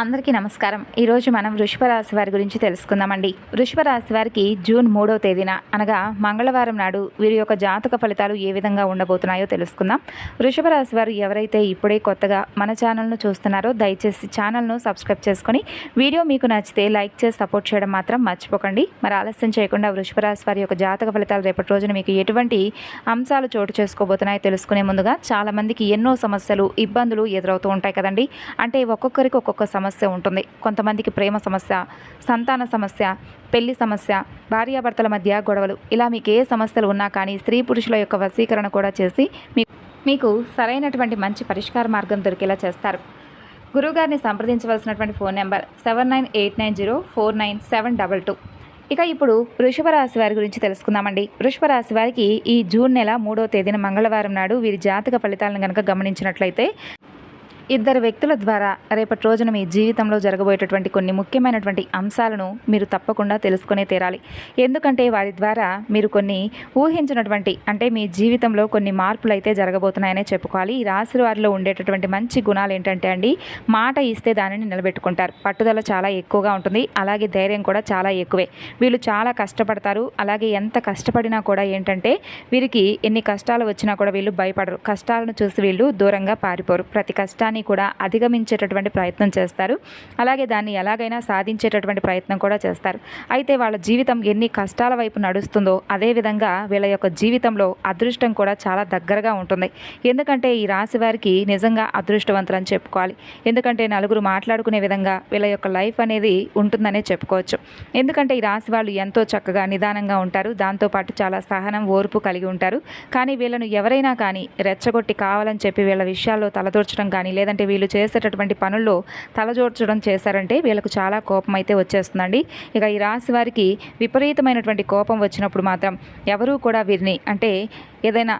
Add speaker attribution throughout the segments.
Speaker 1: అందరికీ నమస్కారం. ఈరోజు మనం వృషభ రాశి వారి గురించి తెలుసుకుందామండి. వృషభ రాశి వారికి జూన్ మూడవ తేదీన అనగా మంగళవారం నాడు వీరి యొక్క జాతక ఫలితాలు ఏ విధంగా ఉండబోతున్నాయో తెలుసుకుందాం. వృషభ రాశి వారు ఎవరైతే ఇప్పుడే కొత్తగా మన ఛానల్ను చూస్తున్నారో దయచేసి ఛానల్ను సబ్స్క్రైబ్ చేసుకొని వీడియో మీకు నచ్చితే లైక్ చేసి సపోర్ట్ చేయడం మాత్రం మర్చిపోకండి. మరి ఆలస్యం చేయకుండా వృషభ రాశి వారి యొక్క జాతక ఫలితాలు రేపటి రోజున మీకు ఎటువంటి అంశాలు చోటు చేసుకోబోతున్నాయో తెలుసుకునే ముందుగా చాలామందికి ఎన్నో సమస్యలు ఇబ్బందులు ఎదురవుతూ ఉంటాయి కదండి. అంటే ఒక్కొక్కరికి ఒక్కొక్క సమస్య సమస్య ఉంటుంది. కొంతమందికి ప్రేమ సమస్య సంతాన సమస్య పెళ్ళి సమస్య భార్యాభర్తల మధ్య గొడవలు. ఇలా మీకు ఏ సమస్యలు ఉన్నా కానీ స్త్రీ పురుషుల యొక్క వశీకరణ కూడా చేసి మీ మీకు సరైనటువంటి మంచి పరిష్కార మార్గం దొరికేలా చేస్తారు. గురువుగారిని సంప్రదించవలసినటువంటి phone number seven nine eight nine zero four nine seven double two. ఇక ఇప్పుడు వృషభ రాశి వారి గురించి తెలుసుకుందామండి. వృషభ రాశి వారికి ఈ జూన్ నెల మూడో తేదీన మంగళవారం నాడు వీరి జాతక ఫలితాలను కనుక గమనించినట్లయితే ఇద్దరు వ్యక్తుల ద్వారా రేపటి రోజున మీ జీవితంలో జరగబోయేటటువంటి కొన్ని ముఖ్యమైనటువంటి అంశాలను మీరు తప్పకుండా తెలుసుకునే తీరాలి. ఎందుకంటే వారి ద్వారా మీరు కొన్ని ఊహించినటువంటి అంటే మీ జీవితంలో కొన్ని మార్పులు అయితే జరగబోతున్నాయనే చెప్పుకోవాలి. ఈ రాశి వారిలో ఉండేటటువంటి మంచి గుణాలు ఏంటంటే అండి మాట ఇస్తే దానిని నిలబెట్టుకుంటారు. పట్టుదల చాలా ఎక్కువగా ఉంటుంది. అలాగే ధైర్యం కూడా చాలా ఎక్కువే. వీళ్ళు చాలా కష్టపడతారు. అలాగే ఎంత కష్టపడినా కూడా ఏంటంటే వీరికి ఎన్ని కష్టాలు వచ్చినా కూడా వీళ్ళు భయపడరు. కష్టాలను చూసి వీళ్ళు దూరంగా పారిపోరు. ప్రతి కష్టాన్ని కూడా అధిగమించేటటువంటి ప్రయత్నం చేస్తారు. అలాగే దాన్ని ఎలాగైనా సాధించేటటువంటి ప్రయత్నం కూడా చేస్తారు. అయితే వాళ్ళ జీవితం ఎన్ని కష్టాల వైపు నడుస్తుందో అదేవిధంగా వీళ్ళ యొక్క జీవితంలో అదృష్టం కూడా చాలా దగ్గరగా ఉంటుంది. ఎందుకంటే ఈ రాశి వారికి నిజంగా అదృష్టవంతులు అని చెప్పుకోవాలి. ఎందుకంటే నలుగురు మాట్లాడుకునే విధంగా వీళ్ళ యొక్క లైఫ్ అనేది ఉంటుందనే చెప్పుకోవచ్చు. ఎందుకంటే ఈ రాశి వాళ్ళు ఎంతో చక్కగా నిదానంగా ఉంటారు. దాంతోపాటు చాలా సహనం ఓర్పు కలిగి ఉంటారు. కానీ వీళ్ళను ఎవరైనా కానీ రెచ్చగొట్టి కావాలని చెప్పి వీళ్ళ విషయాల్లో తలదూర్చడం కానీ లేదంటే వీళ్ళు చేసేటటువంటి పనుల్లో తలజోడ్చడం చేశారంటే వీళ్ళకు చాలా కోపం అయితే వచ్చేస్తుందండి. ఇక ఈ రాశి వారికి విపరీతమైనటువంటి కోపం వచ్చినప్పుడు మాత్రం ఎవరూ కూడా వీరిని అంటే ఏదైనా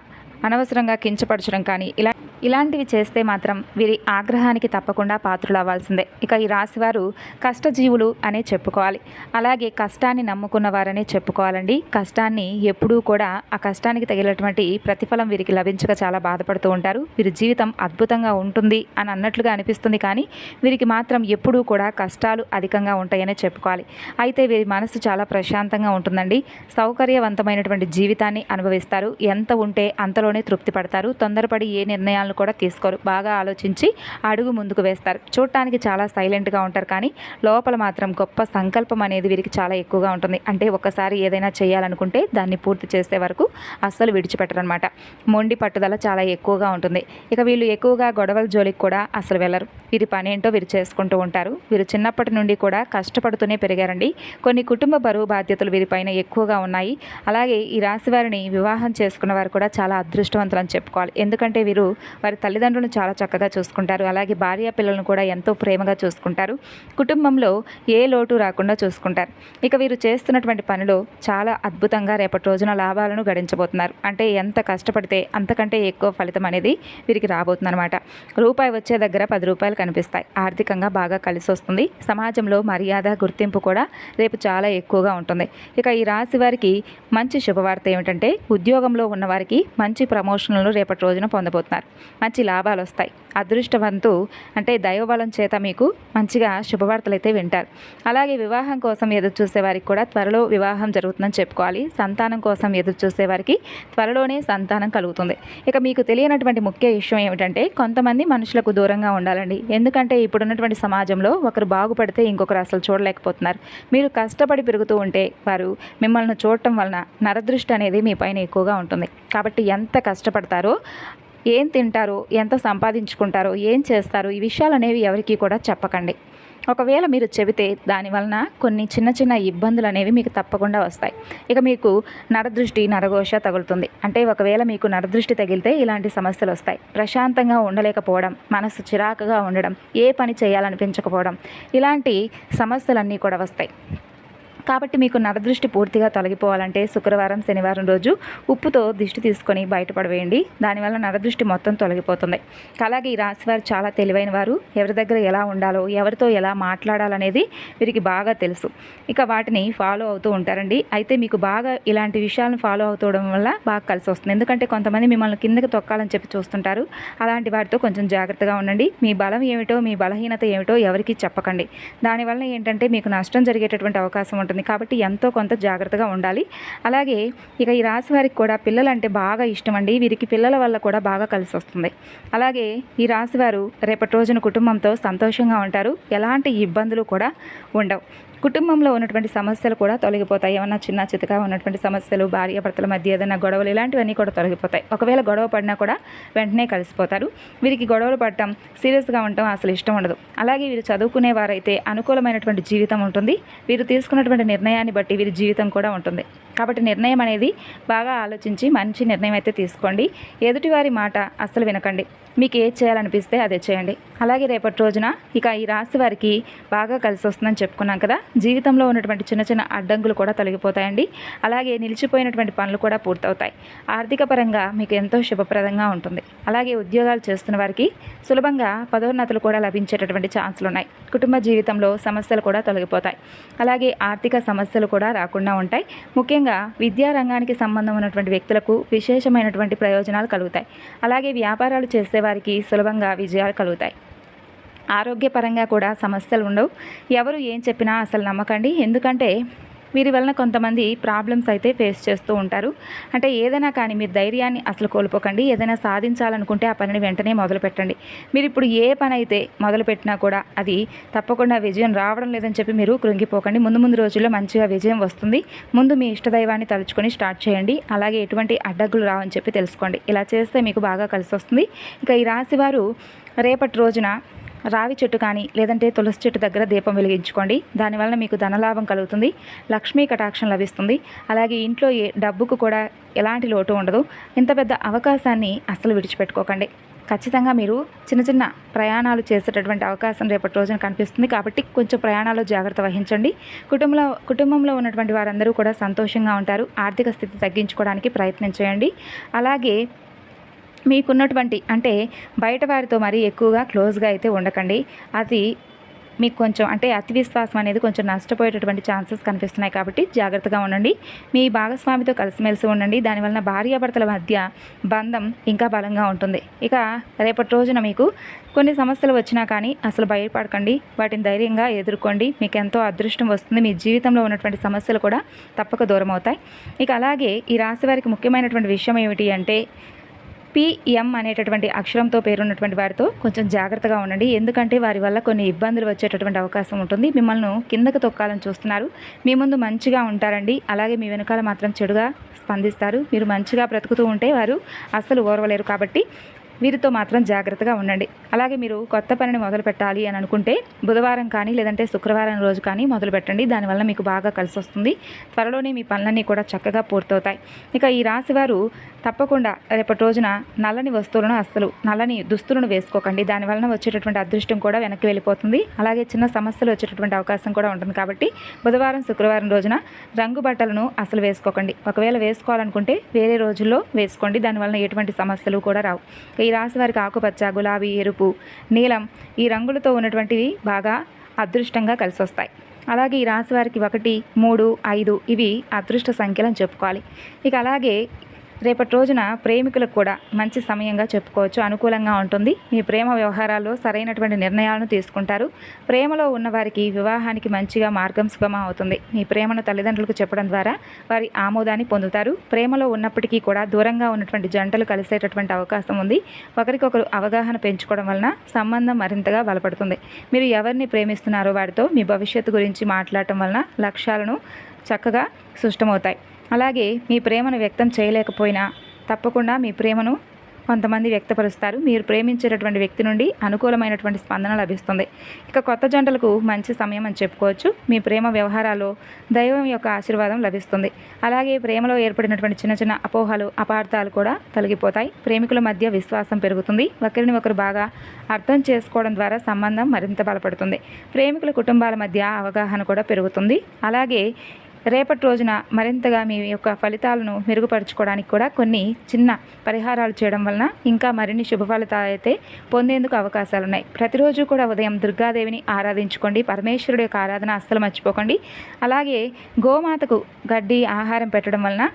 Speaker 1: అనవసరంగా కించపరచడం కానీ ఇలా ఇలాంటివి చేస్తే మాత్రం వీరి ఆగ్రహానికి తప్పకుండా పాత్రలు అవ్వాల్సిందే ఇక ఈ రాశివారు కష్టజీవులు అనే చెప్పుకోవాలి. అలాగే కష్టాన్ని నమ్ముకున్న వారనే చెప్పుకోవాలండి. కష్టాన్ని ఎప్పుడూ కూడా ఆ కష్టానికి తగినటువంటి ప్రతిఫలం వీరికి లభించక చాలా బాధపడుతూ ఉంటారు. వీరి జీవితం అద్భుతంగా ఉంటుంది అని అన్నట్లుగా అనిపిస్తుంది కానీ వీరికి మాత్రం ఎప్పుడూ కూడా కష్టాలు అధికంగా ఉంటాయనే చెప్పుకోవాలి. అయితే వీరి మనసు చాలా ప్రశాంతంగా ఉంటుందండి. సౌకర్యవంతమైనటువంటి జీవితాన్ని అనుభవిస్తారు. ఎంత ఉంటే అంతలోనే తృప్తి పడతారు. తొందరపడి ఏ నిర్ణయాలను కూడా తీసుకోరు. బాగా ఆలోచించి అడుగు ముందుకు వేస్తారు. చూడటానికి చాలా సైలెంట్గా ఉంటారు కానీ లోపల మాత్రం గొప్ప సంకల్పం అనేది వీరికి చాలా ఎక్కువగా ఉంటుంది. అంటే ఒకసారి ఏదైనా చేయాలనుకుంటే దాన్ని పూర్తి చేసే వరకు అస్సలు విడిచిపెట్టరనమాట మొండి పట్టుదల చాలా ఎక్కువగా ఉంటుంది. ఇక వీళ్ళు ఎక్కువగా గొడవల జోలికి కూడా అసలు వెళ్ళరు. వీరి పని ఏంటో వీరు చేసుకుంటూ ఉంటారు. వీరు చిన్నప్పటి నుండి కూడా కష్టపడుతూనే పెరిగారండి. కొన్ని కుటుంబ బరువు బాధ్యతలు వీరిపైన ఎక్కువగా ఉన్నాయి. అలాగే ఈ రాశి వారిని వివాహం చేసుకున్న వారు కూడా చాలా అదృష్టవంతులు అని చెప్పుకోవాలి. ఎందుకంటే వీరు వారి తల్లిదండ్రులను చాలా చక్కగా చూసుకుంటారు. అలాగే భార్య పిల్లలను కూడా ఎంతో ప్రేమగా చూసుకుంటారు. కుటుంబంలో ఏ లోటు రాకుండా చూసుకుంటారు. ఇక వీరు చేస్తున్నటువంటి పనిలో చాలా అద్భుతంగా రేపటి రోజున లాభాలను గడించబోతున్నారు. అంటే ఎంత కష్టపడితే అంతకంటే ఎక్కువ ఫలితం అనేది వీరికి రాబోతుందన్నమాట. రూపాయి వచ్చే దగ్గర పది రూపాయలు కనిపిస్తాయి. ఆర్థికంగా బాగా కలిసి వస్తుంది. సమాజంలో మర్యాద గుర్తింపు కూడా రేపు చాలా ఎక్కువగా ఉంటుంది. ఇక ఈ రాశి వారికి మంచి శుభవార్త ఏమిటంటే ఉద్యోగంలో ఉన్నవారికి మంచి ప్రమోషన్లు రేపటి రోజున పొందబోతున్నారు. మంచి లాభాలు వస్తాయి. అదృష్టవంతు అంటే దైవబలం చేత మీకు మంచిగా శుభవార్తలు అయితే వింటారు. అలాగే వివాహం కోసం ఎదురు చూసే వారికి కూడా త్వరలో వివాహం జరుగుతుందని చెప్పుకోవాలి. సంతానం కోసం ఎదురు చూసే వారికి త్వరలోనే సంతానం కలుగుతుంది. ఇక మీకు తెలియనటువంటి ముఖ్య విషయం ఏమిటంటే కొంతమంది మనుషులకు దూరంగా ఉండాలండి. ఎందుకంటే ఇప్పుడున్నటువంటి సమాజంలో ఒకరు బాగుపడితే ఇంకొకరు అసలు చూడలేకపోతున్నారు. మీరు కష్టపడి పెరుగుతూ ఉంటే వారు మిమ్మల్ని చూడటం వలన నరదృష్టి అనేది మీ పైన ఎక్కువగా ఉంటుంది. కాబట్టి ఎంత కష్టపడతారో ఏం తింటారో? ఎంత సంపాదించుకుంటారో? ఏం చేస్తారో? ఈ విషయాలు అనేవి ఎవరికీ కూడా చెప్పకండి. ఒకవేళ మీరు చెబితే దానివలన కొన్ని చిన్న చిన్న ఇబ్బందులు అనేవి మీకు తప్పకుండా వస్తాయి. ఇక మీకు నరదృష్టి నరఘోష తగులుతుంది. అంటే ఒకవేళ మీకు నరదృష్టి తగిలితే ఇలాంటి సమస్యలు వస్తాయి. ప్రశాంతంగా ఉండలేకపోవడం మనసు చిరాకుగా ఉండడం ఏ పని చేయాలనిపించకపోవడం ఇలాంటి సమస్యలన్నీ కూడా వస్తాయి. కాబట్టి మీకు నరదృష్టి పూర్తిగా తొలగిపోవాలంటే శుక్రవారం శనివారం రోజు ఉప్పుతో దిష్టి తీసుకొని బయటపడవేయండి. దానివల్ల నరదృష్టి మొత్తం తొలగిపోతుంది. అలాగే ఈ రాశివారు చాలా తెలివైన వారు. ఎవరి దగ్గర ఎలా ఉండాలో ఎవరితో ఎలా మాట్లాడాలనేది వీరికి బాగా తెలుసు. ఇక వాటిని ఫాలో అవుతూ ఉంటారండి. అయితే మీకు బాగా ఇలాంటి విషయాలను ఫాలో అవుతుండడం వల్ల బాగా కలిసి వస్తుంది. ఎందుకంటే కొంతమంది మిమ్మల్ని కిందకి తొక్కాలని చెప్పి చూస్తుంటారు. అలాంటి వాటితో కొంచెం జాగ్రత్తగా ఉండండి. మీ బలం ఏమిటో మీ బలహీనత ఏమిటో ఎవరికి చెప్పకండి. దానివల్ల ఏంటంటే మీకు నష్టం జరిగేటటువంటి అవకాశం ఉంటుంది. కాబట్టి ఎంతో కొంత జాగ్రత్తగా ఉండాలి. అలాగే ఇక ఈ రాశి వారికి కూడా పిల్లలంటే బాగా ఇష్టం అండి వీరికి పిల్లల వల్ల కూడా బాగా కలిసి వస్తుంది. అలాగే ఈ రాశి వారు రేపటి రోజున కుటుంబంతో సంతోషంగా ఉంటారు. ఎలాంటి ఇబ్బందులు కూడా ఉండవు. కుటుంబంలో ఉన్నటువంటి సమస్యలు కూడా తొలగిపోతాయి. ఏమన్నా చిన్న చితగా ఉన్నటువంటి సమస్యలు భార్యాభర్తల మధ్య ఏదైనా గొడవలు ఇలాంటివన్నీ కూడా తొలగిపోతాయి. ఒకవేళ గొడవ పడినా కూడా వెంటనే కలిసిపోతారు. వీరికి గొడవలు పడటం సీరియస్గా ఉండటం అసలు ఇష్టం ఉండదు. అలాగే వీరు చదువుకునే వారైతే అనుకూలమైనటువంటి జీవితం ఉంటుంది. వీరు తీసుకున్నటువంటి నిర్ణయాన్ని బట్టి వీరి జీవితం కూడా ఉంటుంది. కాబట్టి నిర్ణయం అనేది బాగా ఆలోచించి మంచి నిర్ణయం అయితే తీసుకోండి. ఎదుటివారి మాట అస్సలు వినకండి. మీకు ఏది చేయాలనిపిస్తే అదే చేయండి. అలాగే రేపటి రోజున ఇక ఈ రాశి వారికి బాగా కలిసి వస్తుందని చెప్పుకున్నాం కదా. జీవితంలో ఉన్నటువంటి చిన్న చిన్న అడ్డంకులు కూడా తొలగిపోతాయండి. అలాగే నిలిచిపోయినటువంటి పనులు కూడా పూర్తవుతాయి. ఆర్థిక పరంగా మీకు ఎంతో శుభప్రదంగా ఉంటుంది. అలాగే ఉద్యోగాలు చేస్తున్న వారికి సులభంగా పదోన్నతులు కూడా లభించేటటువంటి ఛాన్సులు ఉన్నాయి. కుటుంబ జీవితంలో సమస్యలు కూడా తొలగిపోతాయి. అలాగే ఆర్థిక సమస్యలు కూడా రాకుండా ఉంటాయి. ముఖ్యంగా విద్యా రంగానికి సంబంధం ఉన్నటువంటి వ్యక్తులకు విశేషమైనటువంటి ప్రయోజనాలు కలుగుతాయి. అలాగే వ్యాపారాలు చేసే వారికి సులభంగా విజయాలు కలుగుతాయి. ఆరోగ్యపరంగా కూడా సమస్యలు ఉండవు. ఎవరు ఏం చెప్పినా అసలు నమ్మకండి. ఎందుకంటే వీరి వలన కొంతమంది ప్రాబ్లమ్స్ అయితే ఫేస్ చేస్తూ ఉంటారు. అంటే ఏదైనా కానీ మీరు ధైర్యాన్ని అసలు కోల్పోకండి. ఏదైనా సాధించాలనుకుంటే ఆ పనిని వెంటనే మొదలు పెట్టండి. మీరు ఇప్పుడు ఏ పని అయితే మొదలుపెట్టినా కూడా అది తప్పకుండా విజయం రావడం లేదని చెప్పి మీరు కృంగిపోకండి. ముందు ముందు రోజుల్లో మంచిగా విజయం వస్తుంది. ముందు మీ ఇష్టదైవాన్ని తలుచుకొని స్టార్ట్ చేయండి. అలాగే ఎటువంటి అడ్డగులు రావని చెప్పి తెలుసుకోండి. ఇలా చేస్తే మీకు బాగా కలిసి వస్తుంది. ఇక ఈ రాశివారు రేపటి రోజున రావి చెట్టు కానీ లేదంటే తులసి చెట్టు దగ్గర దీపం వెలిగించుకోండి. దానివల్ల మీకు ధనలాభం కలుగుతుంది. లక్ష్మీ కటాక్షం లభిస్తుంది. అలాగే ఇంట్లో ఏ డబ్బుకు కూడా ఎలాంటి లోటు ఉండదు. ఇంత పెద్ద అవకాశాన్ని అస్సలు విడిచిపెట్టుకోకండి. ఖచ్చితంగా మీరు చిన్న చిన్న ప్రయాణాలు చేసేటటువంటి అవకాశం రేపటి రోజున కనిపిస్తుంది. కాబట్టి కొంచెం ప్రయాణాలు జాగ్రత్త వహించండి. కుటుంబంలో కుటుంబంలో ఉన్నటువంటి వారందరూ కూడా సంతోషంగా ఉంటారు. ఆర్థిక స్థితి తగ్గించుకోవడానికి ప్రయత్నం చేయండి. అలాగే మీకున్నటువంటి అంటే బయట వారితో మరీ ఎక్కువగా క్లోజ్గా అయితే ఉండకండి. అది మీకు కొంచెం అంటే అతి విశ్వాసం అనేది కొంచెం నష్టపోయేటటువంటి ఛాన్సెస్ కనిపిస్తున్నాయి కాబట్టి జాగ్రత్తగా ఉండండి. మీ భాగస్వామితో కలిసిమెలిసి ఉండండి. దానివలన భార్యాభర్తల మధ్య బంధం ఇంకా బలంగా ఉంటుంది. ఇక రేపటి రోజున మీకు కొన్ని సమస్యలు వచ్చినా కానీ అసలు భయపడకండి. వాటిని ధైర్యంగా ఎదుర్కోండి. మీకు ఎంతో అదృష్టం వస్తుంది. మీ జీవితంలో ఉన్నటువంటి సమస్యలు కూడా తప్పక దూరం అవుతాయి ఇక అలాగే ఈ రాశి వారికి ముఖ్యమైనటువంటి విషయం ఏమిటి అంటే పిఎం అనేటటువంటి అక్షరంతో పేరున్నటువంటి వారితో కొంచెం జాగ్రత్తగా ఉండండి. ఎందుకంటే వారి వల్ల కొన్ని ఇబ్బందులు వచ్చేటటువంటి అవకాశం ఉంటుంది. మిమ్మల్ని కిందకు తొక్కాలని చూస్తున్నారు. మీ ముందు మంచిగా ఉంటారండి. అలాగే మీ వెనకాల మాత్రం చెడుగా స్పందిస్తారు. మీరు మంచిగా బ్రతుకుతూ ఉంటే వారు అస్సలు ఓర్వలేరు కాబట్టి వీరితో మాత్రం జాగ్రత్తగా ఉండండి. అలాగే మీరు కొత్త పనిని మొదలు పెట్టాలి అని అనుకుంటే బుధవారం కానీ లేదంటే శుక్రవారం రోజు కానీ మొదలు పెట్టండి. దానివల్ల మీకు బాగా కలిసి వస్తుంది. త్వరలోనే మీ పనులన్నీ కూడా చక్కగా పూర్తవుతాయి. ఇక ఈ రాశి వారు తప్పకుండా రేపటి రోజున నల్లని వస్తువులను అస్సలు నల్లని దుస్తులను వేసుకోకండి. దానివలన వచ్చేటటువంటి అదృష్టం కూడా వెనక్కి వెళ్ళిపోతుంది. అలాగే చిన్న సమస్యలు వచ్చేటటువంటి అవకాశం కూడా ఉంటుంది కాబట్టి బుధవారం శుక్రవారం రోజున రంగు బట్టలను అసలు వేసుకోకండి. ఒకవేళ వేసుకోవాలనుకుంటే వేరే రోజుల్లో వేసుకోండి. దానివల్ల ఎటువంటి సమస్యలు కూడా రావు. ఈ రాశి వారికి ఆకుపచ్చ గులాబీ ఎరుపు నీలం ఈ రంగులతో ఉన్నటువంటివి బాగా అదృష్టంగా కలిసి వస్తాయి అలాగే ఈ రాశి వారికి ఒకటి మూడు ఐదు ఇవి అదృష్ట సంఖ్యలు అని చెప్పుకోవాలి. ఇక అలాగే రేపటి రోజున ప్రేమికులకు కూడా మంచి సమయంగా చెప్పుకోవచ్చు. అనుకూలంగా ఉంటుంది. మీ ప్రేమ వ్యవహారాల్లో సరైనటువంటి నిర్ణయాలను తీసుకుంటారు. ప్రేమలో ఉన్నవారికి వివాహానికి మంచిగా మార్గం సుగమం అవుతుంది. మీ ప్రేమను తల్లిదండ్రులకు చెప్పడం ద్వారా వారి ఆమోదాన్ని పొందుతారు. ప్రేమలో ఉన్నప్పటికీ కూడా దూరంగా ఉన్నటువంటి జంటలు కలిసేటటువంటి అవకాశం ఉంది. ఒకరికొకరు అవగాహన పెంచుకోవడం వలన సంబంధం మరింతగా బలపడుతుంది. మీరు ఎవరిని ప్రేమిస్తున్నారో వారితో మీ భవిష్యత్తు గురించి మాట్లాడటం వలన లక్ష్యాలను చక్కగా సుష్టమవుతాయి. అలాగే మీ ప్రేమను వ్యక్తం చేయలేకపోయినా తప్పకుండా మీ ప్రేమను కొంతమంది వ్యక్తపరుస్తారు. మీరు ప్రేమించేటటువంటి వ్యక్తి నుండి అనుకూలమైనటువంటి స్పందన లభిస్తుంది. ఇక కొత్త జంటలకు మంచి సమయం అని చెప్పుకోవచ్చు. మీ ప్రేమ వ్యవహారాల్లో దైవం యొక్క ఆశీర్వాదం లభిస్తుంది. అలాగే ప్రేమలో ఏర్పడినటువంటి చిన్న చిన్న అపోహలు అపార్థాలు కూడా తొలగిపోతాయి. ప్రేమికుల మధ్య విశ్వాసం పెరుగుతుంది. ఒకరిని ఒకరు బాగా అర్థం చేసుకోవడం ద్వారా సంబంధం మరింత బలపడుతుంది. ప్రేమికుల కుటుంబాల మధ్య అవగాహన కూడా పెరుగుతుంది. అలాగే రేపటి రోజున మరింతగా మీ యొక్క ఫలితాలను మెరుగుపరుచుకోవడానికి కూడా కొన్ని చిన్న పరిహారాలు చేయడం వలన ఇంకా మరిన్ని శుభ ఫలితాలు అయితే పొందేందుకు అవకాశాలు ఉన్నాయి ప్రతిరోజు కూడా ఉదయం దుర్గాదేవిని ఆరాధించుకోండి. పరమేశ్వరుడు యొక్క ఆరాధన అస్సలు మర్చిపోకండి. అలాగే గోమాతకు గడ్డి ఆహారం పెట్టడం వలన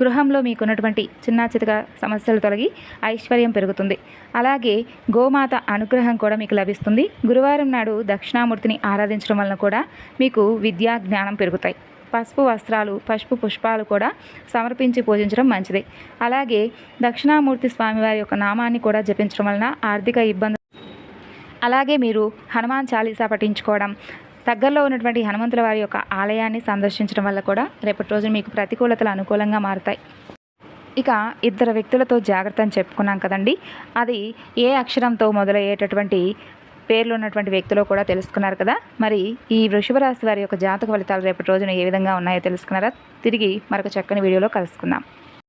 Speaker 1: గృహంలో మీకున్నటువంటి చిన్న చితక సమస్యలు తొలగి ఐశ్వర్యం పెరుగుతుంది. అలాగే గోమాత అనుగ్రహం కూడా మీకు లభిస్తుంది. గురువారం నాడు దక్షిణామూర్తిని ఆరాధించడం వలన కూడా మీకు విద్యా జ్ఞానం పెరుగుతాయి. పసుపు వస్త్రాలు పసుపు పుష్పాలు కూడా సమర్పించి పూజించడం మంచిది. అలాగే దక్షిణామూర్తి స్వామివారి యొక్క నామాన్ని కూడా జపించడం వలన ఆర్థిక ఇబ్బందులు అలాగే మీరు హనుమాన్ చాలీసా పఠించుకోవడం దగ్గరలో ఉన్నటువంటి హనుమంతుల వారి యొక్క ఆలయాన్ని సందర్శించడం వల్ల కూడా రేపటి రోజు మీకు ప్రతికూలతలు అనుకూలంగా మారుతాయి. ఇక ఇద్దరు వ్యక్తులతో జాగ్రత్త అని చెప్పుకున్నాం కదండి. అది ఏ అక్షరంతో మొదలయ్యేటటువంటి పేర్లు ఉన్నటువంటి వ్యక్తులు కూడా తెలుసుకున్నారు కదా. మరి ఈ వృషభ రాశి వారి యొక్క జాతక ఫలితాలు రేపటి రోజున ఏ విధంగా ఉన్నాయో తెలుసుకున్నారా? తిరిగి మరొక చక్కని వీడియోలో కలుసుకుందాం.